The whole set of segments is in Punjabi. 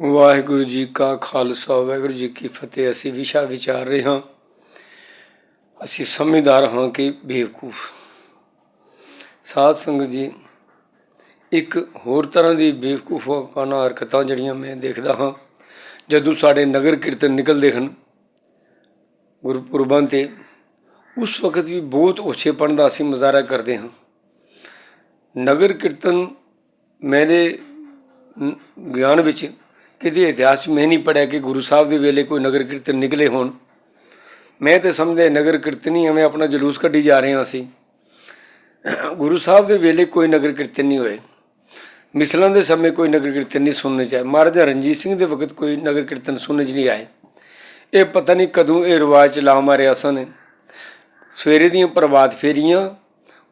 ਵਾਹਿਗੁਰੂ ਜੀ ਕਾ ਖਾਲਸਾ, ਵਾਹਿਗੁਰੂ ਜੀ ਕੀ ਫਤਿਹ। ਅਸੀਂ ਵਿਸ਼ਾ ਵਿਚਾਰ ਰਹੇ ਹਾਂ। ਅਸੀਂ ਸਮਝਦਾਰ ਹਾਂ ਕਿ ਬੇਵਕੂਫ। ਸਾਧ ਸੰਗਤ ਜੀ, ਇੱਕ ਹੋਰ ਤਰ੍ਹਾਂ ਦੀ ਬੇਵਕੂਫਾਨਾ ਹਰਕਤਾਂ ਜਿਹੜੀਆਂ ਮੈਂ ਦੇਖਦਾ ਹਾਂ, ਜਦੋਂ ਸਾਡੇ ਨਗਰ ਕੀਰਤਨ ਨਿਕਲਦੇ ਹਨ, ਗੁਰਪੁਰਬਾਂ ਤੇ, ਉਸ ਵਕਤ ਵੀ ਬਹੁਤ ਉੱਚੇਪਣ ਦਾ ਅਸੀਂ ਮੁਜ਼ਾਹਰਾ ਕਰਦੇ ਹਾਂ। ਨਗਰ ਕੀਰਤਨ ਮੇਰੇ ਨ- ਗਿਆਨ ਵਿੱਚ ਕਿਤੇ ਇਤਿਹਾਸ 'ਚ ਮੈਂ ਨਹੀਂ ਪੜਿਆ ਕਿ ਗੁਰੂ ਸਾਹਿਬ ਦੇ ਵੇਲੇ ਕੋਈ ਨਗਰ ਕੀਰਤਨ ਨਿਕਲੇ ਹੋਣ। ਮੈਂ ਤੇ ਸਮਝਦੇ ਨਗਰ ਕੀਰਤਨ ਹੀ ਐਵੇਂ ਆਪਣਾ ਜਲੂਸ ਕੱਢੀ ਜਾ ਰਹੇ ਹਾਂ ਅਸੀਂ। ਗੁਰੂ ਸਾਹਿਬ ਦੇ ਵੇਲੇ ਕੋਈ ਨਗਰ ਕੀਰਤਨ ਨਹੀਂ ਹੋਏ। ਮਿਸਲਾਂ ਦੇ ਸਮੇਂ ਕੋਈ ਨਗਰ ਕੀਰਤਨ ਨਹੀਂ ਸੁਣਨੇ ਚਾਹੇ। ਮਹਾਰਾਜਾ ਰਣਜੀਤ ਸਿੰਘ ਦੇ ਵਕਤ ਕੋਈ ਨਗਰ ਕੀਰਤਨ ਸੁਣਨ 'ਚ ਨਹੀਂ ਆਏ। ਇਹ ਪਤਾ ਨਹੀਂ ਕਦੋਂ ਇਹ ਰਿਵਾਜ ਚਲਾ ਮਾਰਿਆ ਸਨ। ਸਵੇਰੇ ਦੀਆਂ ਪ੍ਰਭਾਤ ਫੇਰੀਆਂ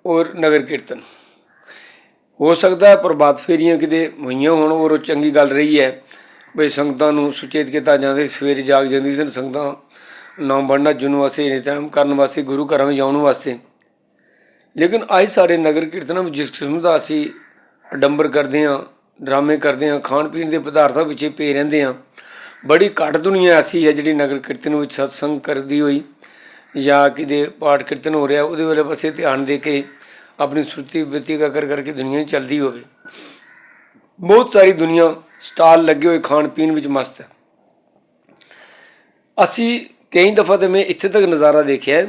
ਔਰ ਨਗਰ ਕੀਰਤਨ। ਹੋ ਸਕਦਾ ਹੈ ਪ੍ਰਭਾਤ ਫੇਰੀਆਂ ਕਿਤੇ ਹੋਈਆਂ ਹੋਣ ਔਰ ਉਹ ਚੰਗੀ ਗੱਲ ਰਹੀ ਹੈ। ਬਈ ਸੰਗਤਾਂ ਨੂੰ ਸੁਚੇਤ ਕੀਤਾ ਜਾਂਦਾ ਸਵੇਰੇ ਜਾਗ ਜਾਂਦੀ ਸਨ ਸੰਗਤਾਂ ਨਾਮ ਬਣਨਾ ਜੁਨ ਵਾਸਤੇ ਨਿਤਨੇਮ ਕਰਨ ਵਾਸਤੇ, ਗੁਰੂ ਘਰਾਂ ਵਿੱਚ ਜਾਣ ਵਾਸਤੇ। ਲੇਕਿਨ ਅੱਜ ਸਾਡੇ ਨਗਰ ਕੀਰਤਨਾਂ ਵਿੱਚ ਜਿਸ ਕਿਸਮ ਦਾ ਅਸੀਂ ਅਡੰਬਰ ਕਰਦੇ ਹਾਂ, ਡਰਾਮੇ ਕਰਦੇ ਹਾਂ, ਖਾਣ ਪੀਣ ਦੇ ਪਦਾਰਥਾਂ ਪਿੱਛੇ ਪਏ ਰਹਿੰਦੇ ਹਾਂ, ਬੜੀ ਘੱਟ ਦੁਨੀਆ ਐਸੀ ਹੈ ਜਿਹੜੀ ਨਗਰ ਕੀਰਤਨ ਵਿੱਚ ਸਤਸੰਗ ਕਰਦੀ ਹੋਈ ਜਾਂ ਕਿਤੇ ਪਾਠ ਕੀਰਤਨ ਹੋ ਰਿਹਾ, ਉਹਦੇ ਵੱਲ ਪਾਸੇ ਧਿਆਨ ਦੇ ਕੇ ਆਪਣੀ ਸੁਰਤੀ ਬ੍ਰਿਤੀ ਕਰ ਕਰਕੇ ਦੁਨੀਆ ਚੱਲਦੀ ਹੋਵੇ। ਬਹੁਤ ਸਾਰੀ ਦੁਨੀਆ ਸਟਾਲ ਲੱਗੇ ਹੋਏ ਖਾਣ ਪੀਣ ਵਿੱਚ ਮਸਤ ਹੈ। ਅਸੀਂ ਕਈ ਦਫਾ ਤੇ ਮੈਂ ਇੱਥੇ ਤੱਕ ਨਜ਼ਾਰਾ ਦੇਖਿਆ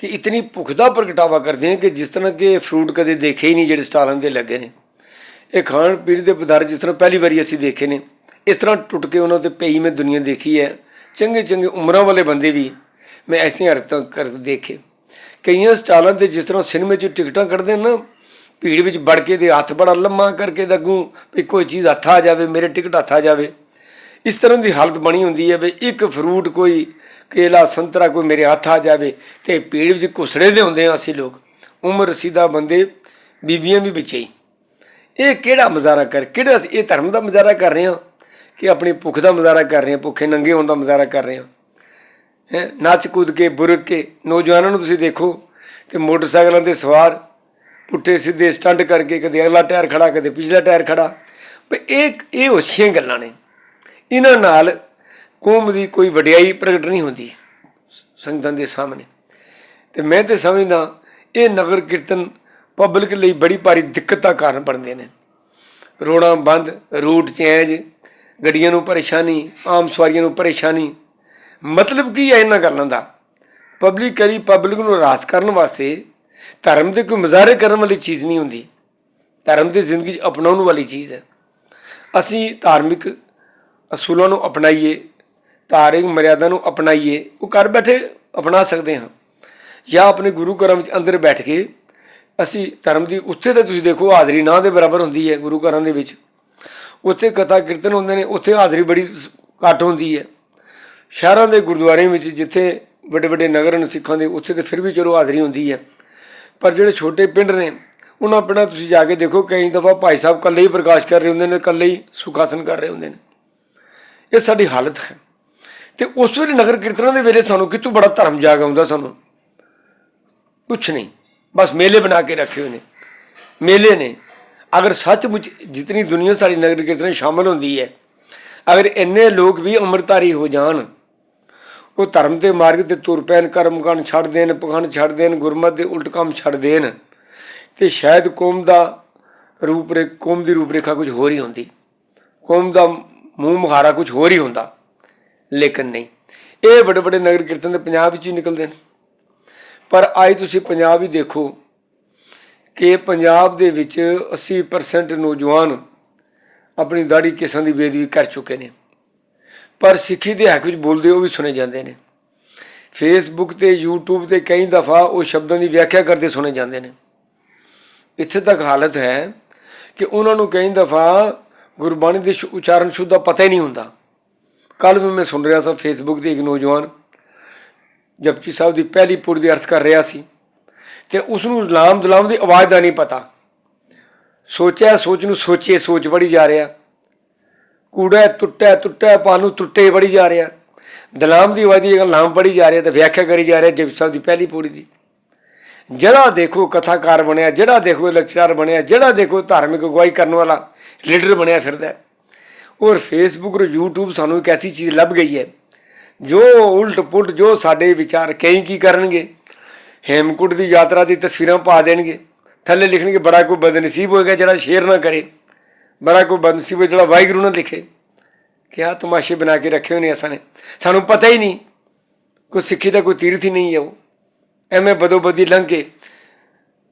ਕਿ ਇਤਨੀ ਭੁੱਖ ਦਾ ਪ੍ਰਗਟਾਵਾ ਕਰਦੇ ਹਾਂ ਕਿ ਜਿਸ ਤਰ੍ਹਾਂ ਕਿ ਫਰੂਟ ਕਦੇ ਦੇਖੇ ਹੀ ਨਹੀਂ ਜਿਹੜੇ ਸਟਾਲਾਂ ਦੇ ਲੱਗੇ ਨੇ। ਇਹ ਖਾਣ ਪੀਣ ਦੇ ਪਦਾਰਥ ਜਿਸ ਤਰ੍ਹਾਂ ਪਹਿਲੀ ਵਾਰੀ ਅਸੀਂ ਦੇਖੇ ਨੇ, ਇਸ ਤਰ੍ਹਾਂ ਟੁੱਟ ਕੇ ਉਹਨਾਂ ਤੇ ਪਈ ਮੈਂ ਦੁਨੀਆ ਦੇਖੀ ਹੈ। ਚੰਗੇ ਚੰਗੇ ਉਮਰਾਂ ਵਾਲੇ ਬੰਦੇ ਵੀ ਮੈਂ ਐਸੀਆਂ ਹਰਕਤਾਂ ਕਰ, ਦੇਖੇ। ਕਈਆਂ ਸਟਾਲਾਂ ਤੇ ਜਿਸ ਤਰ੍ਹਾਂ ਸਿਨੇਮੇ 'ਚ ਟਿਕਟਾਂ ਕੱਢਦੇ ਨੇ ਨਾ ਭੀੜ ਵਿੱਚ ਵੜ ਕੇ ਦੇ ਹੱਥ ਬੜਾ ਲੰਮਾ ਕਰਕੇ ਦਗੂ ਵੀ ਕੋਈ ਚੀਜ਼ ਹੱਥ ਆ ਜਾਵੇ, ਮੇਰੇ ਟਿਕਟ ਹੱਥ ਆ ਜਾਵੇ। ਇਸ ਤਰ੍ਹਾਂ ਦੀ ਹਾਲਤ ਬਣੀ ਹੁੰਦੀ ਹੈ ਵੀ ਇੱਕ ਫਰੂਟ ਕੋਈ ਕੇਲਾ, ਸੰਤਰਾ ਕੋਈ ਮੇਰੇ ਹੱਥ ਆ ਜਾਵੇ ਤੇ ਭੀੜ ਵਿੱਚ ਘੁਸੜੇ ਦੇ ਹੁੰਦੇ ਆ ਅਸੀਂ ਲੋਕ। ਉਮਰ ਰਸੀਦਾ ਬੰਦੇ, ਬੀਬੀਆਂ ਵੀ ਵਿੱਚੇ ਹੀ। ਇਹ ਕਿਹੜਾ ਮਜ਼ਾਰਾ ਕਰ, ਕਿਹੜਾ ਅਸੀਂ ਇਹ ਧਰਮ ਦਾ ਮਜ਼ਾਰਾ ਕਰ ਰਹੇ ਹਾਂ ਕਿ ਆਪਣੀ ਭੁੱਖ ਦਾ ਮਜ਼ਾਰਾ ਕਰ ਰਹੇ ਹਾਂ, ਭੁੱਖੇ ਨੰਗੇ ਹੋਣ ਦਾ ਮਜ਼ਾਰਾ ਕਰ ਰਹੇ ਹਾਂ? ਹੈ ਨੱਚ ਕੂਦ ਕੇ, ਬੁਰਕ ਕੇ, ਨੌਜਵਾਨਾਂ ਨੂੰ ਤੁਸੀਂ ਦੇਖੋ ਕਿ ਮੋਟਰਸਾਈਕਲਾਂ ਤੇ ਸਵਾਰ ਪੁੱਠੇ ਸਿੱਧੇ ਸਟੰਟ ਕਰਕੇ ਕਦੇ ਅਗਲਾ ਟਾਇਰ ਖੜਾ, ਕਦੇ ਪਿਛਲਾ ਟਾਇਰ ਖੜਾ। ਪਰ ਇਹ ਇਹ ਉੱਚੀਆਂ ਗੱਲਾਂ ਨੇ। ਇਹਨਾਂ ਨਾਲ ਕੌਮ ਦੀ ਕੋਈ ਵਡਿਆਈ ਪ੍ਰਗਟ ਨਹੀਂ ਹੁੰਦੀ ਸੰਗਤਾਂ ਦੇ ਸਾਹਮਣੇ। ਤੇ ਮੈਂ ਤੇ ਸਮਝਦਾ ਇਹ ਨਗਰ ਕੀਰਤਨ ਪਬਲਿਕ ਲਈ ਬੜੀ ਭਾਰੀ ਦਿੱਕਤ ਦਾ ਕਾਰਨ ਬਣਦੇ ਨੇ। ਰੋੜਾਂ ਬੰਦ, ਰੂਟ ਚੇਂਜ, ਗੱਡੀਆਂ ਨੂੰ ਪਰੇਸ਼ਾਨੀ, ਆਮ ਸਵਾਰੀਆਂ ਨੂੰ ਪਰੇਸ਼ਾਨੀ। ਮਤਲਬ ਕੀ ਹੈ ਇਹਨਾਂ ਗੱਲਾਂ ਦਾ? ਪਬਲਿਕ ਕਰੀ ਪਬਲਿਕ ਨੂੰ ਰਾਸ ਕਰਨ ਵਾਸਤੇ ਧਰਮ ਦੇ ਕੋਈ ਮਜ਼ਾਰੇ ਕਰਨ ਵਾਲੀ ਚੀਜ਼ ਨਹੀਂ ਹੁੰਦੀ। ਧਰਮ ਦੀ ਜ਼ਿੰਦਗੀ 'ਚ ਅਪਣਾਉਣ ਵਾਲੀ ਚੀਜ਼ ਹੈ। ਅਸੀਂ ਧਾਰਮਿਕ ਅਸੂਲਾਂ ਨੂੰ ਅਪਣਾਈਏ, ਧਾਰਮਿਕ ਮਰਿਆਦਾ ਨੂੰ ਅਪਣਾਈਏ, ਉਹ ਘਰ ਬੈਠੇ ਅਪਣਾ ਸਕਦੇ ਹਾਂ ਜਾਂ ਆਪਣੇ ਗੁਰੂ ਘਰਾਂ ਵਿੱਚ ਅੰਦਰ ਬੈਠ ਕੇ ਅਸੀਂ ਧਰਮ ਦੀ, ਉੱਥੇ ਤਾਂ ਤੁਸੀਂ ਦੇਖੋ ਹਾਜ਼ਰੀ ਨਾ ਦੇ ਬਰਾਬਰ ਹੁੰਦੀ ਹੈ ਗੁਰੂ ਘਰਾਂ ਦੇ ਵਿੱਚ। ਉੱਥੇ ਕਥਾ ਕੀਰਤਨ ਹੁੰਦੇ ਨੇ, ਉੱਥੇ ਹਾਜ਼ਰੀ ਬੜੀ ਘੱਟ ਹੁੰਦੀ ਹੈ। ਸ਼ਹਿਰਾਂ ਦੇ ਗੁਰਦੁਆਰਿਆਂ ਵਿੱਚ ਜਿੱਥੇ ਵੱਡੇ ਵੱਡੇ ਨਗਰ ਹਨ ਸਿੱਖਾਂ ਦੇ, ਉੱਥੇ ਤੇ ਫਿਰ ਵੀ ਚਲੋ ਹਾਜ਼ਰੀ ਹੁੰਦੀ ਹੈ। ਪਰ ਜਿਹੜੇ ਛੋਟੇ ਪਿੰਡ ਨੇ, ਉਹਨਾਂ ਪਿੰਡਾਂ ਤੁਸੀਂ ਜਾ ਕੇ ਦੇਖੋ, ਕਈ ਦਫਾ ਭਾਈ ਸਾਹਿਬ ਇਕੱਲੇ ਹੀ ਪ੍ਰਕਾਸ਼ ਕਰ ਰਹੇ ਹੁੰਦੇ ਨੇ, ਇਕੱਲੇ ਹੀ ਸੁਖਾਸਨ ਕਰ ਰਹੇ ਹੁੰਦੇ ਨੇ। ਇਹ ਸਾਡੀ ਹਾਲਤ ਹੈ। ਤੇ ਉਸ ਵੇਲੇ ਨਗਰ ਕੀਰਤਨਾਂ ਦੇ ਵੇਲੇ ਸਾਨੂੰ ਕਿਤੋਂ ਬੜਾ ਧਰਮ ਜਾਗ ਆਉਂਦਾ ਸਾਨੂੰ? ਕੁਛ ਨਹੀਂ। ਬਸ ਮੇਲੇ ਬਣਾ ਕੇ ਰੱਖੇ ਹੋਏ ਨੇ। ਮੇਲੇ ਨੇ। ਅਗਰ ਸੱਚਮੁੱਚ ਜਿਤਨੀ ਦੁਨੀਆ ਸਾਰੀ ਨਗਰ ਕੀਰਤਨ ਸ਼ਾਮਲ ਹੁੰਦੀ ਹੈ, ਅਗਰ ਇੰਨੇ ਲੋਕ ਵੀ ਅੰਮ੍ਰਿਤਧਾਰੀ ਹੋ ਜਾਣ ਉਹ ਧਰਮ ਦੇ ਮਾਰਗ ਤੇ ਤੁਰ ਪੈਣ, ਕਰਮ ਕਾਂਡ ਛੱਡ ਦੇਣ, ਪਖੰਡ ਛੱਡ ਦੇਣ, ਗੁਰਮਤ ਦੇ ਉਲਟ ਕੰਮ ਛੱਡ ਦੇਣ, ਤੇ ਸ਼ਾਇਦ ਕੌਮ ਦਾ ਰੂਪ ਰੇ ਕੌਮ ਦੀ ਰੂਪ ਰੇਖਾ ਕੁਝ ਹੋਰ ਹੀ ਹੁੰਦੀ। ਕੌਮ ਦਾ ਮੂੰਹ ਮੁਹਾਰਾ ਕੁਝ ਹੋਰ ਹੀ ਹੁੰਦਾ, ਲੇਕਿਨ ਨਹੀਂ। ਇਹ ਵੱਡੇ ਵੱਡੇ ਨਗਰ ਕੀਰਤਨ ਦੇ ਪੰਜਾਬ ਵਿੱਚ ਹੀ ਨਿਕਲਦੇ ਨੇ। ਪਰ ਅੱਜ ਤੁਸੀਂ ਪੰਜਾਬ ਹੀ ਦੇਖੋ ਕਿ ਪੰਜਾਬ ਦੇ ਵਿੱਚ 80% ਨੌਜਵਾਨ ਆਪਣੀ ਦਾੜੀ ਕੇਸਾਂ ਦੀ ਬੇਦਬੀ ਕਰ ਚੁੱਕੇ ਨੇ। ਪਰ ਸਿੱਖੀ ਦੇ ਹੱਕ ਵਿੱਚ ਬੋਲਦੇ ਉਹ ਵੀ ਸੁਣੇ ਜਾਂਦੇ ਨੇ। ਫੇਸਬੁੱਕ ਤੇ, YouTube ਤੇ ਕਈ ਦਫਾ ਉਹ ਸ਼ਬਦਾਂ ਦੀ ਵਿਆਖਿਆ ਕਰਦੇ ਸੁਣੇ ਜਾਂਦੇ ਨੇ। ਇੱਥੇ ਤੱਕ ਹਾਲਤ ਹੈ ਕਿ ਉਹਨਾਂ ਨੂੰ ਕਈ ਦਫਾ ਗੁਰਬਾਣੀ ਦੇ ਸ਼ੁ- ਉਚਾਰਨ ਸ਼ੁੱਧ ਦਾ ਪਤਾ ਹੀ ਨਹੀਂ ਹੁੰਦਾ। ਕੱਲ ਵੀ ਮੈਂ ਸੁਣ ਰਿਹਾ ਸੀ ਫੇਸਬੁੱਕ ਤੇ ਇੱਕ ਨੌਜਵਾਨ, ਜਪਜੀ ਸਾਹਿਬ ਦੀ ਪਹਿਲੀ ਪੁਰ ਦੀ ਅਰਥ ਕਰ ਰਿਹਾ ਸੀ ਤੇ ਉਸ ਨੂੰ ਲਾਮ ਦਲਾਮ ਦੀ ਆਵਾਜ਼ ਦਾ ਨਹੀਂ ਪਤਾ। ਸੋਚਿਆ ਸੋਚ ਨੂੰ ਸੋਚੇ ਸੋਚ ਬੜੀ ਜਾ ਰਿਹਾ। ਕੂੜਾ ਟੁੱਟਾ ਟੁੱਟਾ ਪਾਲੂ ਟੁੱਟੇ ਬੜੀ ਜਾ ਰਿਹਾ। ਦਲਾਮ ਦੀ ਆਵਾਜ਼ ਜਗ੍ਹਾ ਨਾਮ ਪੜੀ ਜਾ ਰਿਹਾ ਤੇ ਵਿਆਖਿਆ ਕਰੀ ਜਾ ਰਿਹਾ ਜਪਜੀ ਸਾਹਿਬ ਦੀ ਪਹਿਲੀ ਪੌੜੀ ਦੀ। ਜਿਹੜਾ ਦੇਖੋ ਕਥਾਕਾਰ ਬਣਿਆ, ਜਿਹੜਾ ਦੇਖੋ ਲੈਕਚਰਰ ਬਣਿਆ, ਜਿਹੜਾ ਦੇਖੋ ਧਾਰਮਿਕ ਅਗਵਾਈ ਕਰਨ ਵਾਲਾ ਲੀਡਰ ਬਣਿਆ ਫਿਰਦਾ ਔਰ ਫੇਸਬੁੱਕ ਔਰ YouTube ਸਾਨੂੰ ਇੱਕ ਐਸੀ ਚੀਜ਼ ਲੱਭ ਗਈ ਹੈ। ਜੋ ਉਲਟ ਪੁਲਟ ਜੋ ਸਾਡੇ ਵਿਚਾਰ ਕਈ ਕੀ ਕਰਨਗੇ, ਹੇਮਕੁੰਟ ਦੀ ਯਾਤਰਾ ਦੀ ਤਸਵੀਰਾਂ ਪਾ ਦੇਣਗੇ, ਥੱਲੇ ਲਿਖਣਗੇ, ਬੜਾ ਕੋਈ ਬਦਨਸੀਬ ਹੋਏਗਾ ਜਿਹੜਾ ਸ਼ੇਅਰ ਨਾ ਕਰੇ। ਬੜਾ ਕੋਈ ਬੰਦ ਸੀ ਉਹ ਜਿਹੜਾ ਵਾਹਿਗੁਰੂ ਨੇ ਲਿਖੇ ਕਿ ਆਹ ਤਮਾਸ਼ੇ ਬਣਾ ਕੇ ਰੱਖੇ ਹੋਏ ਨੇ ਅਸਾਂ ਨੇ। ਸਾਨੂੰ ਪਤਾ ਹੀ ਨਹੀਂ, ਕੋਈ ਸਿੱਖੀ ਦਾ ਕੋਈ ਤੀਰਥ ਹੀ ਨਹੀਂ ਹੈ ਉਹ। ਐਵੇਂ ਬਦੋ ਬਦੀ ਲੰਘ ਕੇ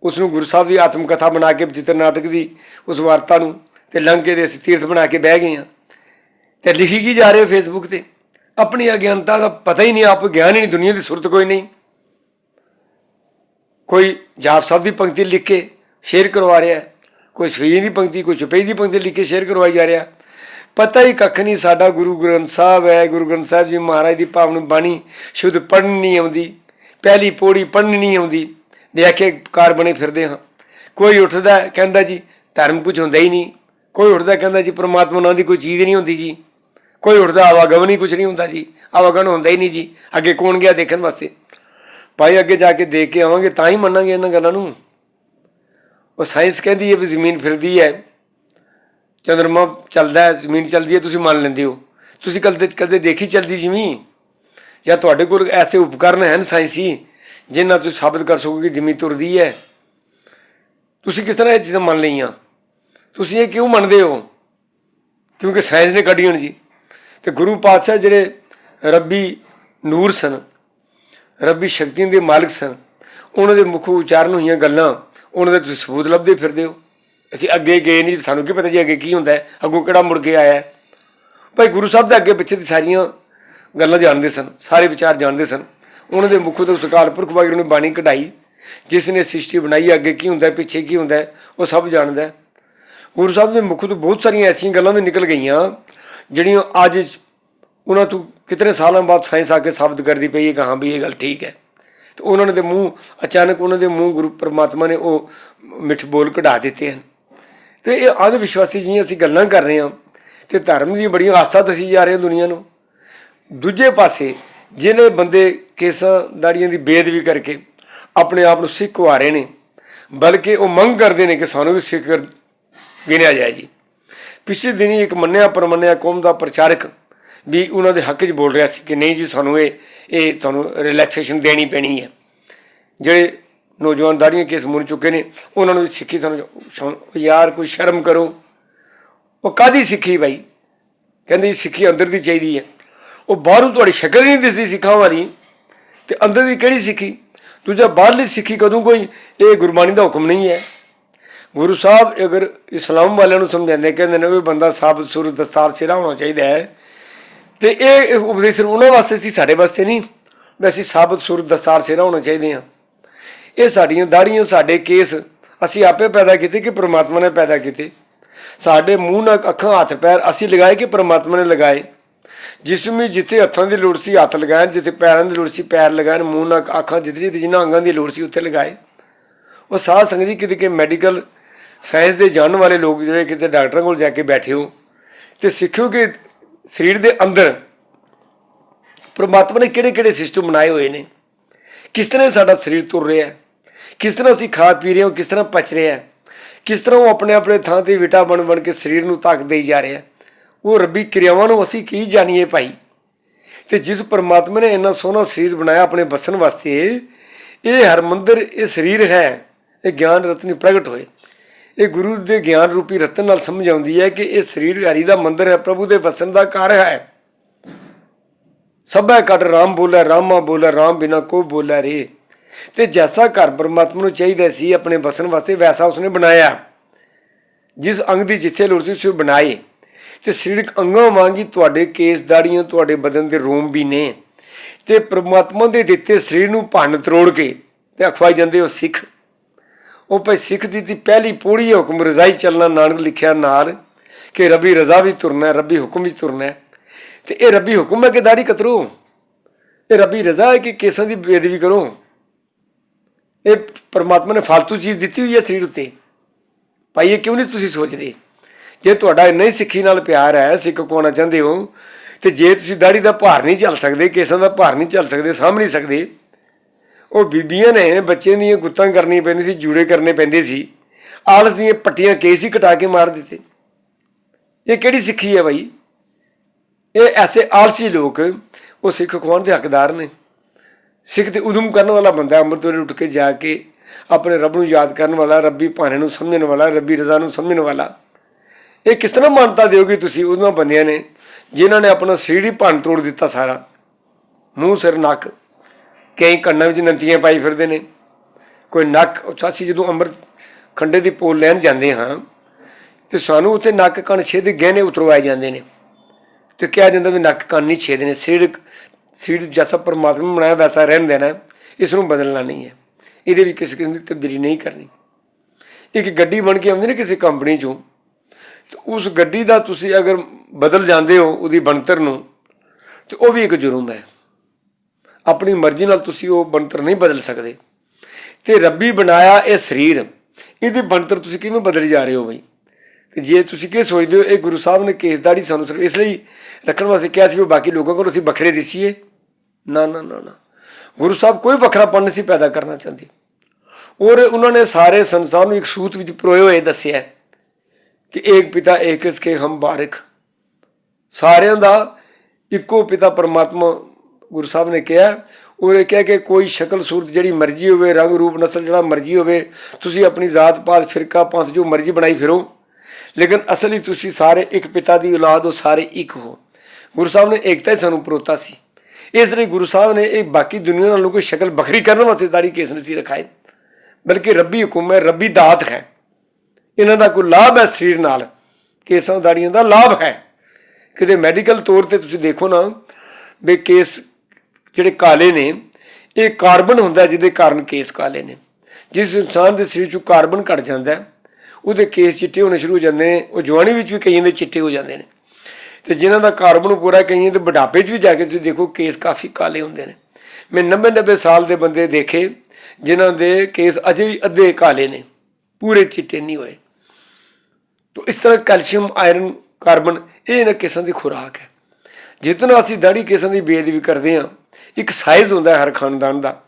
ਉਸ ਨੂੰ ਗੁਰੂ ਸਾਹਿਬ ਦੀ ਆਤਮ ਕਥਾ ਬਣਾ ਕੇ ਚਿੱਤਰ ਨਾਟਕ ਦੀ ਉਸ ਵਾਰਤਾ ਨੂੰ ਤੇ ਲੰਘ ਕੇ ਦੇ ਅਸੀਂ ਤੀਰਥ ਬਣਾ ਕੇ ਬਹਿ ਗਏ ਹਾਂ। ਤੇ ਲਿਖੀ ਕੀ ਜਾ ਰਹੇ ਹੋ ਫੇਸਬੁੱਕ ਤੇ? ਆਪਣੀ ਅਗਿਆਨਤਾ ਦਾ ਪਤਾ ਹੀ ਨਹੀਂ, ਆਪ ਗਿਆਨ ਹੀ ਨਹੀਂ, ਦੁਨੀਆ ਦੀ ਸੁਰਤ ਕੋਈ ਨਹੀਂ। ਕੋਈ ਜਾਪ ਸਾਹਿਬ ਦੀ ਪੰਕਤੀ ਲਿਖ ਕੇ ਸ਼ੇਅਰ ਕਰਵਾ ਰਿਹਾ ਹੈ। ਕੋਈ ਸਵੀਨ ਦੀ ਪੰਕਤੀ, ਕੋਈ ਚੁਪਈ ਦੀ ਪੰਕਤੀ ਲਿਖ ਕੇ ਸ਼ੇਅਰ ਕਰਵਾਈ ਜਾ ਰਿਹਾ। ਪਤਾ ਹੀ ਕੱਖ ਨਹੀਂ ਸਾਡਾ ਗੁਰੂ ਗ੍ਰੰਥ ਸਾਹਿਬ ਹੈ, ਗੁਰੂ ਗ੍ਰੰਥ ਸਾਹਿਬ ਜੀ ਮਹਾਰਾਜ ਦੀ ਪਾਵਨ ਬਾਣੀ ਸ਼ੁੱਧ ਪੜ੍ਹਨ ਨਹੀਂ ਆਉਂਦੀ, ਪਹਿਲੀ ਪੌੜੀ ਪੜ੍ਹਨ ਨਹੀਂ ਆਉਂਦੀ ਵਿਆਖੇ ਕਾਰ ਬਣੇ ਫਿਰਦੇ ਹਾਂ। ਕੋਈ ਉੱਠਦਾ ਕਹਿੰਦਾ ਜੀ, ਧਰਮ ਕੁਝ ਹੁੰਦਾ ਹੀ ਨਹੀਂ। ਕੋਈ ਉੱਠਦਾ ਕਹਿੰਦਾ ਜੀ, ਪ੍ਰਮਾਤਮਾ ਨਾਂ ਦੀ ਕੋਈ ਚੀਜ਼ ਨਹੀਂ ਹੁੰਦੀ ਜੀ। ਕੋਈ ਉੱਠਦਾ ਆਵਾਗਮਨ ਹੀ ਕੁਝ ਨਹੀਂ ਹੁੰਦਾ ਜੀ, ਆਵਾਗਮਨ ਹੁੰਦਾ ਹੀ ਨਹੀਂ ਜੀ। ਅੱਗੇ ਕੌਣ ਗਿਆ ਦੇਖਣ ਵਾਸਤੇ? ਭਾਈ ਅੱਗੇ ਜਾ ਕੇ ਦੇਖ ਕੇ ਆਵਾਂਗੇ, ਤਾਂ ਹੀ ਮੰਨਾਂਗੇ ਇਹਨਾਂ ਗੱਲਾਂ ਨੂੰ। ਉਹ ਸਾਇੰਸ ਕਹਿੰਦੀ ਹੈ ਵੀ ਜ਼ਮੀਨ ਫਿਰਦੀ ਹੈ। ਚੰਦਰਮਾ ਚੱਲਦਾ ਹੈ, ਜ਼ਮੀਨ ਚੱਲਦੀ ਹੈ, ਤੁਸੀਂ ਮੰਨ ਲੈਂਦੇ ਹੋ। ਤੁਸੀਂ ਕਦੇ ਕਦੇ ਦੇਖੀ ਚੱਲਦੀ ਜ਼ਮੀਨ? ਜਾਂ ਤੁਹਾਡੇ ਕੋਲ ਐਸੇ ਉਪਕਰਨ ਹਨ ਸਾਇੰਸੀ ਜਿਨ੍ਹਾਂ ਤੁਸੀਂ ਸਾਬਤ ਕਰ ਸਕੋਗੇ ਕਿ ਜ਼ਮੀਨ ਤੁਰਦੀ ਹੈ? ਤੁਸੀਂ ਕਿਸ ਤਰ੍ਹਾਂ ਇਹ ਚੀਜ਼ਾਂ ਮੰਨ ਲਈਆਂ? ਤੁਸੀਂ ਇਹ ਕਿਉਂ ਮੰਨਦੇ ਹੋ? ਕਿਉਂਕਿ ਸਾਇੰਸ ਨੇ ਕੱਢੀ ਹੋਣ ਜੀ। ਤੇ ਗੁਰੂ ਪਾਤਸ਼ਾਹ ਜਿਹੜੇ ਰੱਬੀ ਨੂਰ ਸਨ, ਰੱਬੀ ਸ਼ਕਤੀਆਂ ਦੇ ਮਾਲਕ ਸਨ, ਉਹਨਾਂ ਦੇ ਮੁੱਖ ਉਚਾਰਨ ਹੋਈਆਂ ਗੱਲਾਂ ਉਹਨਾਂ ਦੇ ਤੁਸੀਂ ਸਬੂਤ ਲੱਭਦੇ ਫਿਰਦੇ ਹੋ? ਅਸੀਂ ਅੱਗੇ ਗਏ ਨਹੀਂ, ਸਾਨੂੰ ਕੀ ਪਤਾ ਜੀ ਅੱਗੇ ਕੀ ਹੁੰਦਾ ਅੱਗੋਂ ਕਿਹੜਾ ਮੁੜ ਕੇ ਆਇਆ ਭਾਈ ਗੁਰੂ ਸਾਹਿਬ ਦੇ ਅੱਗੇ ਪਿੱਛੇ ਦੀ ਸਾਰੀਆਂ ਗੱਲਾਂ ਜਾਣਦੇ ਸਨ, ਸਾਰੇ ਵਿਚਾਰ ਜਾਣਦੇ ਸਨ। ਉਹਨਾਂ ਦੇ ਮੁੱਖ ਤੋਂ ਸਕਾਲ ਪੁਰਖ ਵਾਹਿਗੁਰੂ ਨੇ ਬਾਣੀ ਕਢਾਈ, ਜਿਸ ਨੇ ਸ੍ਰਿਸ਼ਟੀ ਬਣਾਈ, ਅੱਗੇ ਕੀ ਹੁੰਦਾ ਪਿੱਛੇ ਕੀ ਹੁੰਦਾ ਉਹ ਸਭ ਜਾਣਦਾ ਗੁਰੂ ਸਾਹਿਬ ਦੇ ਮੁੱਖ ਤੋਂ ਬਹੁਤ ਸਾਰੀਆਂ ਐਸੀਆਂ ਗੱਲਾਂ ਵੀ ਨਿਕਲ ਗਈਆਂ, ਜਿਹੜੀਆਂ ਅੱਜ ਉਹਨਾਂ ਤੋਂ ਕਿਤਨੇ ਸਾਲਾਂ ਬਾਅਦ ਸਾਇੰਸ ਆ ਕੇ ਸਾਬਤ ਕਰਦੀ ਪਈ ਹੈ ਕਿ ਹਾਂ ਵੀ ਇਹ ਗੱਲ ਠੀਕ ਹੈ। ਤੇ ਉਹਨਾਂ ਦੇ ਮੂੰਹ, ਅਚਾਨਕ ਉਹਨਾਂ ਦੇ ਮੂੰਹ ਗੁਰੂ ਪਰਮਾਤਮਾ ਨੇ ਉਹ ਮਿੱਠ ਬੋਲ ਕਢਾ ਦਿੱਤੇ ਹਨ। ਤੇ ਇਹ ਅੰਧ ਵਿਸ਼ਵਾਸੀ ਜਿਹੀਆਂ ਅਸੀਂ ਗੱਲਾਂ ਕਰ ਰਹੇ ਹਾਂ ਤੇ ਧਰਮ ਦੀ ਬੜੀਆਂ ਆਸਥਾ ਦਸੀ ਜਾ ਰਹੀਆਂ ਦੁਨੀਆ ਨੂੰ। ਦੂਜੇ ਪਾਸੇ ਜਿਹੜੇ ਬੰਦੇ ਕੇਸਾਂ, ਦਾੜੀਆਂ ਦੀ ਬੇਦਵੀ ਕਰਕੇ ਆਪਣੇ ਆਪ ਨੂੰ ਸਿੱਖ ਕਹਾ ਰਹੇ ਨੇ, ਬਲਕਿ ਉਹ ਮੰਗ ਕਰਦੇ ਨੇ ਕਿ ਸਾਨੂੰ ਵੀ ਸਿੱਖ ਗਿਣਿਆ ਜਾਏ ਜੀ। ਪਿਛਲੇ ਦਿਨੀ ਇੱਕ ਮੰਨਿਆ ਪਰਮੰਨਿਆ ਕੌਮ ਦਾ ਪ੍ਰਚਾਰਕ ਵੀ ਉਹਨਾਂ ਦੇ ਹੱਕ 'ਚ ਬੋਲ ਰਿਹਾ ਸੀ ਕਿ ਨਹੀਂ ਜੀ, ਸਾਨੂੰ ਇਹ ਇਹ ਤੁਹਾਨੂੰ ਰਿਲੈਕਸੇਸ਼ਨ ਦੇਣੀ ਪੈਣੀ ਹੈ। ਜਿਹੜੇ ਨੌਜਵਾਨ ਦਾੜੀਆਂ ਕੇਸ ਮੁੜ ਚੁੱਕੇ ਨੇ, ਉਹਨਾਂ ਨੂੰ ਸਿੱਖੀ ਸਾਨੂੰ ਯਾਰ ਕੋਈ ਸ਼ਰਮ ਕਰੋ। ਉਹ ਕਾਦੀ ਸਿੱਖੀ ਬਾਈ? ਕਹਿੰਦੇ ਜੀ ਸਿੱਖੀ ਅੰਦਰ ਦੀ ਚਾਹੀਦੀ ਹੈ। ਉਹ ਬਾਹਰੋਂ ਤੁਹਾਡੀ ਸ਼ਕਲ ਨਹੀਂ ਦਿਸਦੀ ਸਿੱਖਾਂ ਵਾਲੀ। ਤੇ ਅੰਦਰ ਦੀ ਕਿਹੜੀ ਸਿੱਖੀ? ਦੂਜਾ ਬਾਹਰਲੀ ਸਿੱਖੀ ਕਦੋਂ ਕੋਈ? ਇਹ ਗੁਰਬਾਣੀ ਦਾ ਹੁਕਮ ਨਹੀਂ ਹੈ। ਗੁਰੂ ਸਾਹਿਬ ਅਗਰ ਇਸਲਾਮ ਵਾਲਿਆਂ ਨੂੰ ਸਮਝਾਉਂਦੇ, ਕਹਿੰਦੇ ਨੇ ਵੀ ਬੰਦਾ ਸਾਬਤ ਸੁਰ ਦਸਤਾਰ ਸਿਰਾ ਹੋਣਾ ਚਾਹੀਦਾ ਹੈ। ਤੇ ਇਹ ਉਪਦੇਸ਼ ਉਹਨਾਂ ਵਾਸਤੇ ਸੀ, ਸਾਡੇ ਵਾਸਤੇ ਨਹੀਂ। ਵੈਸੇ ਸਾਬਤ ਸੁਰ ਦਸਤਾਰ ਸਿਰਾ ਹੋਣਾ ਚਾਹੀਦੇ ਆ ਇਹ ਸਾਡੀਆਂ ਦਾੜੀਆਂ ਸਾਡੇ ਕੇਸ, ਅਸੀਂ ਆਪੇ ਪੈਦਾ ਕੀਤੇ ਕਿ ਪ੍ਰਮਾਤਮਾ ਨੇ ਪੈਦਾ ਕੀਤੇ। ਸਾਡੇ ਮੂੰਹ ਨਾਲ ਅੱਖਾਂ, ਹੱਥ, ਪੈਰ ਅਸੀਂ ਲਗਾਏ ਕਿ ਪ੍ਰਮਾਤਮਾ ਨੇ ਲਗਾਏ। ਜਿਸ ਨੂੰ ਵੀ ਜਿੱਥੇ ਹੱਥਾਂ ਦੀ ਲੋੜ ਸੀ, ਹੱਥ ਲਗਾਏ ਜਿੱਥੇ ਪੈਰਾਂ ਦੀ ਲੋੜ ਸੀ, ਪੈਰ ਲਗਾਏ ਮੂੰਹ ਨਾਲ ਅੱਖਾਂ, ਜਿੱਥੇ ਜਿੱਥੇ ਜਿਨ੍ਹਾਂ ਅੰਗਾਂ ਦੀ ਲੋੜ ਸੀ, ਉੱਥੇ ਲਗਾਏ। ਉਹ ਸਾਧ ਸੰਗਤ ਜੀ ਕਿਤੇ ਕਿ ਮੈਡੀਕਲ ਸਾਇੰਸ ਦੇ ਜਾਣਨ ਵਾਲੇ ਲੋਕ ਜਿਹੜੇ ਕਿਤੇ ਡਾਕਟਰਾਂ ਕੋਲ ਜਾ ਕੇ ਬੈਠੇ ਹੋ, ਤੇ ਸਿੱਖਿਓ ਕਿ ਸਰੀਰ ਦੇ ਅੰਦਰ ਪ੍ਰਮਾਤਮਾ ਨੇ ਕਿਹੜੇ ਕਿਹੜੇ ਸਿਸਟਮ ਬਣਾਏ ਹੋਏ ਨੇ? ਕਿਸ ਤਰ੍ਹਾਂ ਸਾਡਾ ਸਰੀਰ ਤੁਰ ਰਿਹਾ ਹੈ? ਕਿਸ ਤਰ੍ਹਾਂ ਅਸੀਂ ਖਾ ਪੀ ਰਹੇ ਹਾਂ? ਕਿਸ ਤਰ੍ਹਾਂ ਪਚ ਰਿਹਾ ਹੈ? ਕਿਸ ਤਰ੍ਹਾਂ ਉਹ ਆਪਣੇ ਆਪਣੇ ਥਾਂ ਤੇ ਵਿਟਾ ਬਣ ਕੇ ਸਰੀਰ ਨੂੰ ਤਾਕਤ ਦੇਈ ਜਾ ਰਿਹਾ ਉਹ ਰੱਬੀ ਕਿਰਿਆਵਾਂ ਨੂੰ ਅਸੀਂ ਕੀ ਜਾਣੀਏ ਭਾਈ? ਤੇ ਜਿਸ ਪਰਮਾਤਮਾ ਨੇ ਇੰਨਾ ਸੋਹਣਾ ਸਰੀਰ ਬਣਾਇਆ ਆਪਣੇ ਬਸਣ ਵਾਸਤੇ, ਇਹ ਹਰਮੰਦਰ, ਇਹ ਸਰੀਰ ਹੈ, ਇਹ ਗਿਆਨ ਰਤਨੀ ਪ੍ਰਗਟ ਹੋਏ। ਇਹ ਗੁਰੂ ਦੇ ਗਿਆਨ ਰੂਪੀ ਰਤਨ ਨਾਲ ਸਮਝ ਆਉਂਦੀ ਹੈ ਕਿ ਇਹ ਸਰੀਰ ਹਰੀ ਦਾ ਮੰਦਰ ਹੈ, ਪ੍ਰਭੂ ਦੇ ਵਸਣ ਦਾ ਘਰ ਹੈ। ਸਭੈ ਕਟ ਰਾਮ ਬੋਲੇ, ਰਾਮਾ ਬੋਲੇ, ਰਾਮ ਬਿਨਾ ਕੋ ਬੋਲੇ ਰੇ। ਤੇ ਜੈਸਾ ਘਰ ਪਰਮਾਤਮਾ ਨੂੰ ਚਾਹੀਦਾ ਸੀ, ਆਪਣੇ ਵਸਣ ਵਾਸਤੇ ਵੈਸਾ ਉਸਨੇ ਬਣਾਇਆ। ਜਿਸ ਅੰਗ ਦੀ ਜਿੱਥੇ ਲੋੜ ਸੀ, ਉਸ ਨੂੰ ਬਣਾਏ। ਤੇ ਸਰੀਰਕ ਅੰਗਾਂ ਵਾਂਗੀ ਤੁਹਾਡੇ ਕੇਸ ਦਾੜੀਆਂ, ਤੁਹਾਡੇ ਬਦਨ ਦੇ ਰੋਮ ਵੀ ਨੇ। ਤੇ ਪ੍ਰਮਾਤਮਾ ਦੇ ਦਿੱਤੇ ਸਰੀਰ ਨੂੰ ਭੰਨ ਤਰੋੜ ਕੇ ਤੇ ਅਖਵਾਈ ਜਾਂਦੇ ਉਹ ਸਿੱਖ। ਉਹ ਭਾਈ ਸਿੱਖ ਦੀ ਤੀ ਪਹਿਲੀ ਪੌੜੀ ਹੁਕਮ ਰਜ਼ਾਈ ਚੱਲਣਾ, ਨਾਨਕ ਲਿਖਿਆ ਨਾਲ ਕਿ ਰੱਬੀ ਰਜ਼ਾ ਵੀ ਤੁਰਨਾ, ਰੱਬੀ ਹੁਕਮ ਵੀ ਤੁਰਨਾ। ਹੈ ਤੇ ਇਹ ਰੱਬੀ ਹੁਕਮ ਹੈ ਕਿ ਦਾੜੀ ਕਤਰੋ? ਇਹ ਰੱਬੀ ਰਜ਼ਾ ਹੈ ਕਿ ਕੇਸਾਂ ਦੀ ਬੇਦਬੀ ਕਰੋ? ਇਹ ਪਰਮਾਤਮਾ ਨੇ ਫालतू ਚੀਜ਼ ਦਿੱਤੀ ਹੋਈ ਹੈ ਸਰੀਰ ਉੱਤੇ। ਭਾਈ ਇਹ ਕਿਉਂ ਨਹੀਂ ਤੁਸੀਂ ਸੋਚਦੇ? ਜੇ ਤੁਹਾਡਾ ਇੰਨਾ ਹੀ ਸਿੱਖੀ ਨਾਲ ਪਿਆਰ ਹੈ, ਸਿੱਖ ਕੋਣਾ ਚਾਹੁੰਦੇ ਹੋ, ਤੇ ਜੇ ਤੁਸੀਂ ਦਾੜੀ ਦਾ ਭਾਰ ਨਹੀਂ ਚੱਲ ਸਕਦੇ, ਕੇਸਾਂ ਦਾ ਭਾਰ ਨਹੀਂ ਚੱਲ ਸਕਦੇ, ਸਾਂਭ ਨਹੀਂ ਸਕਦੇ ਉਹ ਬੀਬੀਆਂ ਨੇ ਬੱਚਿਆਂ ਦੀਆਂ ਗੁੱਤਾਂ ਕਰਨੀਆਂ ਪੈਂਦੀਆਂ ਸੀ, ਜੂੜੇ ਕਰਨੇ ਪੈਂਦੇ ਸੀ। ਆਲਸ ਦੀਆਂ ਪੱਟੀਆਂ ਕੇਸ ਹੀ ਕਟਾ ਕੇ ਮਾਰ ਦਿੱਤੇ। ਇਹ ਕਿਹੜੀ ਸਿੱਖੀ ਹੈ ਭਾਈ ਇਹ ਐਸੇ ਆਲਸੀ ਲੋਕ, ਉਹ ਸਿੱਖ ਖਵਾਉਣ ਦੇ ਹੱਕਦਾਰ ਨੇ? ਸਿੱਖ ਤੇ ਉਦਮ ਕਰਨ ਵਾਲਾ ਬੰਦਾ ਅੰਮ੍ਰਿਤ ਵੇਲੇ ਉੱਠ ਕੇ ਜਾ ਕੇ ਆਪਣੇ ਰੱਬ ਨੂੰ ਯਾਦ ਕਰਨ ਵਾਲਾ, ਰੱਬੀ ਭਾਣੇ ਨੂੰ ਸਮਝਣ ਵਾਲਾ, ਰੱਬੀ ਰਜ਼ਾ ਨੂੰ ਸਮਝਣ ਵਾਲਾ। ਇਹ ਕਿਸ ਤਰ੍ਹਾਂ ਮਾਨਤਾ ਦਿਓਗੇ ਤੁਸੀਂ? ਉਹਨਾਂ ਬੰਦਿਆਂ ਨੇ, ਜਿਨ੍ਹਾਂ ਨੇ ਆਪਣਾ ਸਰੀਰ ਹੀ ਭੰਨ ਤੋੜ ਦਿੱਤਾ ਸਾਰਾ। ਮੂੰਹ ਸਿਰ ਨੱਕ। ਕਈ ਕੰਨਾਂ ਵਿੱਚ ਨੰਤੀਆਂ ਪਾਈ ਫਿਰਦੇ ਨੇ। ਕੋਈ ਨੱਕ ਅਸੀਂ ਜਦੋਂ ਅੰਮ੍ਰਿਤ ਖੰਡੇ ਦੀ ਪੋਲ ਲੈਣ ਜਾਂਦੇ ਹਾਂ, ਤੇ ਸਾਨੂੰ ਉੱਥੇ ਨੱਕ ਕੰਨ ਛੇਦ ਗਹਿਣੇ ਉਤਰਵਾਏ ਜਾਂਦੇ ਨੇ। ਤੇ ਕਿਹਾ ਜਾਂਦਾ ਵੀ ਨੱਕ ਕੰਨ ਨਹੀਂ ਛੇਦਨੇ ਸਿਰ ਸਿਰ ਜੈਸਾ ਪਰਮਾਤਮਾ ਨੇ ਬਣਾਇਆ ਵੈਸਾ ਰਹਿਣ ਦੇਣਾ, ਇਸ ਨੂੰ ਬਦਲਣਾ ਨਹੀਂ ਹੈ। ਇਹਦੇ ਵਿੱਚ ਕਿਸੇ ਕਿਸਮ ਦੀ ਤਬਦੀਲੀ ਨਹੀਂ ਕਰਨੀ। ਇੱਕ ਗੱਡੀ ਬਣ ਕੇ ਆਉਂਦੀ ਨਾ ਕਿਸੇ ਕੰਪਨੀ ਚੋਂ, ਤੇ ਉਸ ਗੱਡੀ ਦਾ ਤੁਸੀਂ ਅਗਰ ਬਦਲ ਜਾਂਦੇ ਹੋ ਉਹਦੀ ਬਣਤਰ ਨੂੰ, ਤੇ ਉਹ ਵੀ ਇੱਕ ਜੁਰਮ ਹੈ। ਆਪਣੀ ਮਰਜ਼ੀ ਨਾਲ ਤੁਸੀਂ ਉਹ ਬਣਤਰ ਨਹੀਂ ਬਦਲ ਸਕਦੇ। ਤੇ ਰੱਬੀ ਬਣਾਇਆ ਇਹ ਸਰੀਰ। ਇਹਦੀ ਬਣਤਰ ਤੁਸੀਂ ਕਿਵੇਂ ਬਦਲੀ ਜਾ ਰਹੇ ਹੋ ਬਈ? ਤੇ ਜੇ ਤੁਸੀਂ ਕੀ ਸੋਚਦੇ ਹੋ, ਇਹ ਗੁਰੂ ਸਾਹਿਬ ਨੇ ਕੇਸਦਾੜੀ ਸਾਨੂੰ ਸਿਰਫ ਇਸ ਲਈ ਰੱਖਣ ਵਾਸਤੇ ਕਿਹਾ ਸੀ ਵੀ ਬਾਕੀ ਲੋਕਾਂ ਕੋਲ ਅਸੀਂ ਵੱਖਰੇ ਦਿਸੀਏ। ਨਾ ਨਾ ਨਾ ਨਾ। ਗੁਰੂ ਸਾਹਿਬ ਕੋਈ ਵੱਖਰਾਪਣ ਨਹੀਂ ਸੀ ਪੈਦਾ ਕਰਨਾ ਚਾਹੁੰਦੇ। ਔਰ ਉਹਨਾਂ ਨੇ ਸਾਰੇ ਸੰਸਾਰ ਨੂੰ ਇੱਕ ਸੂਤ ਵਿੱਚ ਪਰੋਏ ਹੋਏ ਦੱਸਿਆ ਕਿ ਏਕ ਪਿਤਾ, ਏਕ ਇਸਕੇ ਹਮ ਬਾਰਿਕ। ਸਾਰਿਆਂ ਦਾ ਇੱਕੋ ਪਿਤਾ ਪਰਮਾਤਮਾ ਗੁਰੂ ਸਾਹਿਬ ਨੇ ਕਿਹਾ, ਉਹਨੇ ਕਿਹਾ ਕਿ ਕੋਈ ਸ਼ਕਲ ਸੂਰਤ ਜਿਹੜੀ ਮਰਜ਼ੀ ਹੋਵੇ, ਰੰਗ ਰੂਪ ਨਸਲ ਜਿਹੜਾ ਮਰਜ਼ੀ ਹੋਵੇ, ਤੁਸੀਂ ਆਪਣੀ ਜ਼ਾਤ ਪਾਤ, ਫਿਰਕਾ ਪੰਥ ਜੋ ਮਰਜ਼ੀ ਬਣਾਈ ਫਿਰੋ। ਲੇਕਿਨ ਅਸਲੀ ਤੁਸੀਂ ਸਾਰੇ ਇੱਕ ਪਿਤਾ ਦੀ ਔਲਾਦ ਹੋ, ਸਾਰੇ ਇੱਕ ਹੋ। ਗੁਰੂ ਸਾਹਿਬ ਨੇ ਏਕਤਾ ਹੀ ਸਾਨੂੰ ਪਰੋਤਾ ਸੀ। ਇਸ ਲਈ ਗੁਰੂ ਸਾਹਿਬ ਨੇ ਇਹ ਬਾਕੀ ਦੁਨੀਆ ਨਾਲੋਂ ਕੋਈ ਸ਼ਕਲ ਵੱਖਰੀ ਕਰਨ ਵਾਸਤੇ ਦਾੜੀ ਕੇਸ ਨਹੀਂ ਸੀ ਰਖਾਏ ਬਲਕਿ ਰੱਬੀ ਹੁਕਮ ਹੈ, ਰੱਬੀ ਦਾਤ ਹੈ। ਇਹਨਾਂ ਦਾ ਕੋਈ ਲਾਭ ਹੈ ਸਰੀਰ ਨਾਲ? ਕੇਸਾਂ ਦਾੜੀਆਂ ਦਾ ਲਾਭ ਹੈ। ਕਿਤੇ ਮੈਡੀਕਲ ਤੌਰ ਤੇ ਤੁਸੀਂ ਦੇਖੋ ਨਾ, ਵੀ ਕੇਸ ਜਿਹੜੇ ਕਾਲੇ ਨੇ, ਇਹ ਕਾਰਬਨ ਹੁੰਦਾ ਜਿਹਦੇ ਕਾਰਨ ਕੇਸ ਕਾਲੇ ਨੇ। ਜਿਸ ਇਨਸਾਨ ਦੇ ਸਰੀਰ ਚੋਂ ਕਾਰਬਨ ਘਟ ਜਾਂਦਾ ਉਹਦੇ ਕੇਸ ਚਿੱਟੇ ਹੋਣੇ ਸ਼ੁਰੂ ਹੋ ਜਾਂਦੇ ਨੇ, ਉਹ ਜਵਾਨੀ ਵਿੱਚ ਵੀ ਕਈਆਂ ਦੇ ਚਿੱਟੇ ਹੋ ਜਾਂਦੇ ਨੇ। ਤੇ ਜਿਨ੍ਹਾਂ ਦਾ ਕਾਰਬਨ ਪੂਰਾ ਕਈਆਂ ਦੇ ਬੁਢਾਪੇ 'ਚ ਵੀ ਜਾ ਕੇ ਤੁਸੀਂ ਦੇਖੋ ਕੇਸ ਕਾਫੀ ਕਾਲੇ ਹੁੰਦੇ ਨੇ। ਮੈਂ 90 90 ਸਾਲ ਦੇ ਬੰਦੇ ਦੇਖੇ ਜਿਨ੍ਹਾਂ ਦੇ ਕੇਸ ਅਜੇ ਵੀ ਅੱਧੇ ਕਾਲੇ ਨੇ, ਪੂਰੇ ਚਿੱਟੇ ਨਹੀਂ ਹੋਏ। ਤੋ ਇਸ ਤਰ੍ਹਾਂ ਕੈਲਸ਼ੀਅਮ, ਆਇਰਨ, ਕਾਰਬਨ ਇਹ ਇਹਨਾਂ ਕੇਸਾਂ ਦੀ ਖੁਰਾਕ ਹੈ। ਜਿਤਨਾ ਅਸੀਂ ਦਾੜੀ ਕੇਸਾਂ ਦੀ ਬੇਅਦਬੀ ਕਰਦੇ ਹਾਂ ਇੱਕ ਸਾਈਜ਼ ਹੁੰਦਾ ਹਰ ਖਾਨਦਾਨ ਦਾ।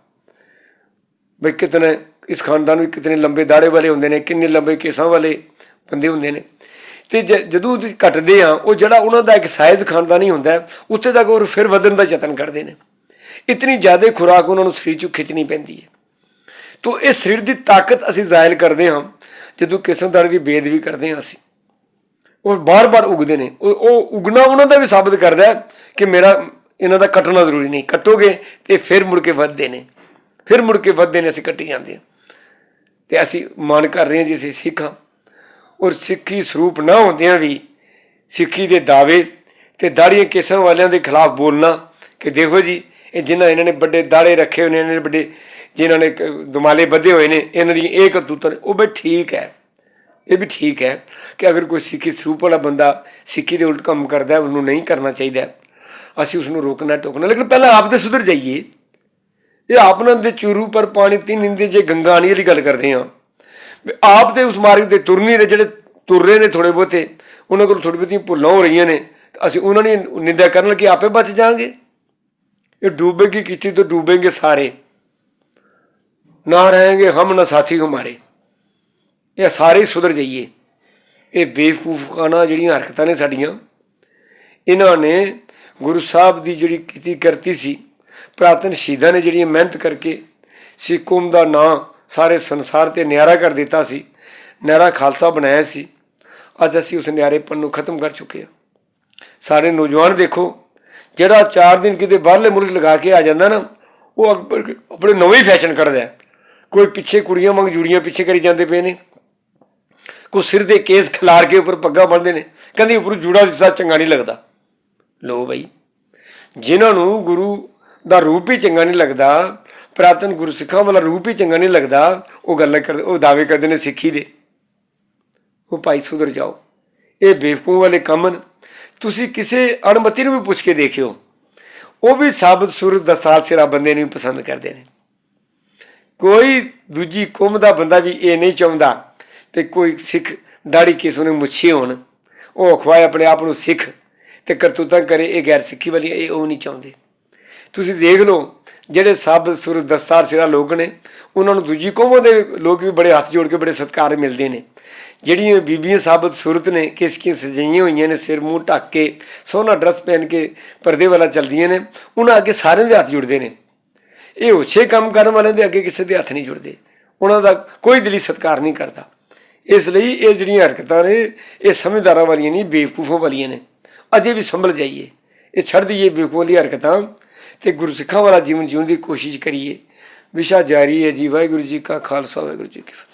ਵੀ ਕਿਤਨੇ, ਇਸ ਖਾਨਦਾਨ ਵਿੱਚ ਕਿਤਨੇ ਲੰਬੇ ਦਾੜੇ ਵਾਲੇ ਹੁੰਦੇ ਨੇ, ਕਿੰਨੇ ਲੰਬੇ ਕੇਸਾਂ ਵਾਲੇ ਬੰਦੇ ਹੁੰਦੇ ਨੇ। ਤੇ ਜਦੋਂ ਤੁਸੀਂ ਘਟਦੇ ਆ ਉਹ ਜਿਹੜਾ ਉਹਨਾਂ ਦਾ ਇੱਕ ਸਾਈਜ਼ ਖਾਨਦਾਨੀ ਹੁੰਦਾ ਉੱਥੇ ਤੱਕ ਉਹ ਫਿਰ ਵਧਣ ਦਾ ਯਤਨ ਕਰਦੇ ਨੇ। ਇਤਨੀ ਜ਼ਿਆਦਾ ਖੁਰਾਕ ਉਹਨਾਂ ਨੂੰ ਸਰੀਰ ਚੋਂ ਖਿੱਚਣੀ ਪੈਂਦੀ ਹੈ। ਤੋ ਇਹ ਸਰੀਰ ਦੀ ਤਾਕਤ ਅਸੀਂ ਜ਼ਾਇਲ ਕਰਦੇ ਹਾਂ, ਜਦੋਂ ਕਿਸਮ ਦਾੜੀ ਦੀ ਬੇਅਦਬੀ ਕਰਦੇ ਹਾਂ ਅਸੀਂ। ਉਹ ਬਾਰ-ਬਾਰ ਉਗਦੇ ਨੇ। ਉਹ ਉਹ ਉਗਣਾ ਉਹਨਾਂ ਦਾ ਵੀ ਸਾਬਤ ਕਰਦਾ ਕਿ ਮੇਰਾ ਇਹਨਾਂ ਦਾ ਕੱਟਣਾ ਜ਼ਰੂਰੀ ਨਹੀਂ। ਕੱਟੋਗੇ ਤੇ ਫਿਰ ਮੁੜ ਕੇ ਵੱਧਦੇ ਨੇ। ਫਿਰ ਮੁੜ ਕੇ ਵੱਧਦੇ ਨੇ, ਅਸੀਂ ਕੱਟੀ ਜਾਂਦੇ ਹਾਂ। ਤੇ ਅਸੀਂ ਮਾਨ ਕਰ ਰਹੇ ਹਾਂ ਜੀ, ਅਸੀਂ ਸਿੱਖ। ਹਾਂ ਔਰ ਸਿੱਖੀ ਸਰੂਪ ਨਾ ਹੁੰਦਿਆਂ ਵੀ ਸਿੱਖੀ ਦੇ ਦਾਅਵੇ ਤੇ ਦਾੜੀਆਂ ਕੇਸਾਂ ਵਾਲਿਆਂ ਦੇ ਖਿਲਾਫ ਬੋਲਣਾ ਕਿ ਦੇਖੋ ਜੀ, ਇਹ ਜਿਨ੍ਹਾਂ ਇਹਨਾਂ ਨੇ ਵੱਡੇ ਦਾੜੇ ਰੱਖੇ ਹੋਏ ਨੇ, ਇਹਨਾਂ ਨੇ ਵੱਡੇ ਜਿਨ੍ਹਾਂ ਨੇ ਕ- ਦੁਮਾਲੇ ਬੱਧੇ ਹੋਏ ਨੇ, ਇਹਨਾਂ ਦੀ ਇਹ ਕਰਤੂਤਾਂ ਉਹ ਵੀ ਠੀਕ ਹੈ। ਇਹ ਵੀ ਠੀਕ ਹੈ ਕਿ ਅਗਰ ਕੋਈ ਸਿੱਖੀ ਸਰੂਪ ਵਾਲਾ ਬੰਦਾ ਸਿੱਖੀ ਦੇ ਉਲਟ ਕੰਮ ਕਰਦਾ ਉਹਨੂੰ ਨਹੀਂ ਕਰਨਾ ਚਾਹੀਦਾ ਅਸੀਂ ਉਸ ਨੂੰ ਰੋਕਣਾ ਟੋਕਣਾ, ਲੇਕਿਨ ਪਹਿਲਾਂ ਆਪ ਤੇ ਸੁਧਰ ਜਾਈਏ। ਇਹ ਆਪ ਦੇ ਚੂਰੂ, ਪਰ ਪਾਣੀ ਤਿੰਨ ਇੰਦੇ ਜੇ ਗੰਗਾਣੀ ਵਾਲੀ ਗੱਲ ਕਰਦੇ ਆ ਆਪ ਤੇ ਉਸ ਮਾਰਗ ਤੇ ਤੁਰਨੀ ਦੇ ਜਿਹੜੇ ਤੁਰ ਰਹੇ ਨੇ ਥੋੜੇ ਬਹੁਤੇ, ਉਹਨਾਂ ਕੋਲ ਥੋੜੀ ਬਹੁਤੀ ਭੁੱਲਾਂ ਹੋ ਰਹੀਆਂ ਨੇ। ਅਸੀਂ ਉਹਨਾਂ ਨੇ ਨਿੰਦਿਆ ਕਰਨ ਕਿ ਆਪੇ ਬਚ ਜਾਾਂਗੇ ਇਹ ਡੂਬੇਗੀ ਕਿਸ਼ਤੀ ਤੋਂ ਡੂਬेंगे ਸਾਰੇ। ਨਾ ਰਹੇਗੇ ਹਮ, ਨਾ ਸਾਥੀ ਹਮਾਰੇ। ਇਹ ਸਾਰੇ ਸੁਧਰ ਜਾਈਏ। ਇਹ ਬੇਵਕੂਫਾਨਾ ਜਿਹੜੀਆਂ ਹਰਕਤਾਂ ਨੇ ਸਾਡੀਆਂ, ਇਹਨਾਂ ਨੇ ਗੁਰੂ ਸਾਹਿਬ ਦੀ ਜਿਹੜੀ ਕੀਤੀ ਕਰਤੀ ਸੀ, ਪ੍ਰਾਤਨ ਸ਼ਹੀਦਾਂ ਨੇ ਜਿਹੜੀਆਂ ਮਿਹਨਤ ਕਰਕੇ ਸਿੱਖ ਕੌਮ ਦਾ ਨਾਂ ਸਾਰੇ ਸੰਸਾਰ ਤੇ ਨਿਆਰਾ ਕਰ ਦਿੱਤਾ ਸੀ, ਨਿਆਰਾ ਖਾਲਸਾ ਬਣਾਇਆ ਸੀ। ਅੱਜ ਅਸੀਂ ਉਸ ਨਿਆਰੇਪਨ ਨੂੰ ਖਤਮ ਕਰ ਚੁੱਕੇ ਹਾਂ। ਸਾਡੇ ਨੌਜਵਾਨ ਦੇਖੋ, ਜਿਹੜਾ 4 ਦਿਨ ਕਿਤੇ ਬਾਹਰਲੇ ਮੁਲਕ ਲਗਾ ਕੇ ਆ ਜਾਂਦਾ ਨਾ, ਉਹ ਅਕ- ਆਪਣੇ ਨਵੇਂ ਫੈਸ਼ਨ ਕੱਢਦਾ ਕੋਈ ਪਿੱਛੇ ਕੁੜੀਆਂ ਵਾਂਗ ਜੂੜੀਆਂ ਪਿੱਛੇ ਕਰੀ ਜਾਂਦੇ ਪਏ ਨੇ। ਕੋ ਸਿਰ ਦੇ ਕੇਸ ਖਿਲਾਰ ਕੇ ਉੱਪਰ ਪੱਗਾ ਬੰਨਦੇ ਨੇ। ਕਹਿੰਦੇ ਉੱਪਰ ਜੂੜਾ ਦਿਸਾ ਚੰਗਾ ਨਹੀਂ ਲੱਗਦਾ। ਲੋ ਬਈ। ਜਿਨ੍ਹਾਂ ਨੂੰ ਗੁਰੂ ਦਾ ਰੂਪ ਹੀ ਚੰਗਾ ਨਹੀਂ ਲੱਗਦਾ, ਪ੍ਰਾਤਨ ਗੁਰੂ ਸਿੱਖਾਂ ਵਾਲਾ ਰੂਪ ਹੀ ਚੰਗਾ ਨਹੀਂ ਲੱਗਦਾ, ਉਹ ਗੱਲਾਂ ਕਰਦੇ ਉਹ ਦਾਅਵੇ ਕਰਦੇ ਨੇ ਸਿੱਖੀ ਦੇ। ਉਹ ਭਾਈ ਸੁਧਰ ਜਾਓ। ਇਹ ਬੇਵਕੂਫ ਵਾਲੇ ਕੰਮ ਨੇ। ਤੁਸੀਂ ਕਿਸੇ ਅਣਮਤੀ ਨੂੰ ਵੀ ਪੁੱਛ ਕੇ ਦੇਖਿਓ। ਉਹ ਵੀ ਸਾਬਤ ਸੂਰਤ ਦਾ ਸਾਲ ਸਿਰਾ ਬੰਦੇ ਨੂੰ ਹੀ ਪਸੰਦ ਕਰਦੇ ਨੇ। ਕੋਈ ਦੂਜੀ ਕੌਮ ਦਾ ਬੰਦਾ ਵੀ ਇਹ ਨਹੀਂ ਚਾਹੁੰਦਾ ਕਿ ਕੋਈ ਸਿੱਖ, ਦਾੜੀ ਕਿਸ ਨੂੰ ਮੁੱਛੇ ਹੋਣ। ਉਹ ਅਖਵਾਏ ਆਪਣੇ ਆਪ ਨੂੰ ਸਿੱਖ। ਤੇ ਕਰਤੂਤਾਂ ਕਰੇ ਇਹ ਗੈਰ ਸਿੱਖੀ ਵਾਲੀ, ਇਹ ਉਹ ਨਹੀਂ ਚਾਹੁੰਦੇ। ਤੁਸੀਂ ਦੇਖ ਲਓ, ਜਿਹੜੇ ਸਭ ਸੁਰ ਦਸਤਾਰ ਸਿਰਾ ਲੋਕ ਨੇ, ਉਹਨਾਂ ਨੂੰ ਦੂਜੀ ਕੌਮਾਂ ਦੇ ਲੋਕ ਵੀ ਬੜੇ ਹੱਥ ਜੋੜ ਕੇ ਬੜੇ ਸਤਿਕਾਰ ਮਿਲਦੇ ਨੇ। ਜਿਹੜੀਆਂ ਬੀਬੀਆਂ ਸਾਬਤ ਸੂਰਤ ਨੇ ਕਿਸ ਕਿਸ ਸਜਾਈਆਂ ਹੋਈਆਂ ਨੇ, ਸਿਰ ਮੂੰਹ ਢੱਕ ਕੇ, ਸੋਹਣਾ ਡਰੈਸ ਪਹਿਨ ਕੇ ਪਰਦੇ ਵਾਲਾ ਚੱਲਦੀਆਂ ਨੇ, ਉਹਨਾਂ ਅੱਗੇ ਸਾਰਿਆਂ ਦੇ ਹੱਥ ਜੁੜਦੇ ਨੇ। ਇਹ ਉੱਚੇ ਕੰਮ ਕਰਨ ਵਾਲਿਆਂ ਦੇ ਅੱਗੇ ਕਿਸੇ ਦੇ ਹੱਥ ਨਹੀਂ ਜੁੜਦੇ। ਉਹਨਾਂ ਦਾ ਕੋਈ ਦਿਲੀ ਸਤਿਕਾਰ ਨਹੀਂ ਕਰਦਾ। ਇਸ ਲਈ ਇਹ ਜਿਹੜੀਆਂ ਹਰਕਤਾਂ ਨੇ, ਇਹ ਸਮਝਦਾਰਾਂ ਵਾਲੀਆਂ ਨਹੀਂ, ਬੇਵਕੂਫਾਂ ਵਾਲੀਆਂ ਨੇ। ਅਜੇ ਵੀ ਸੰਭਲ ਜਾਈਏ। ਇਹ ਛੱਡ ਦਈਏ ਬੇਵਕੂਫਾਂ ਵਾਲੀ ਹਰਕਤਾਂ ਤੇ ਗੁਰਸਿੱਖਾਂ ਵਾਲਾ ਜੀਵਨ ਜਿਉਣ ਦੀ ਕੋਸ਼ਿਸ਼ ਕਰੀਏ। ਵਿਸ਼ਾ ਜਾਰੀ ਹੈ ਜੀ, ਵਾਹਿਗੁਰੂ ਜੀ ਕਾ ਖਾਲਸਾ, ਵਾਹਿਗੁਰੂ ਜੀ ਕੀ ਫਤਿਹ।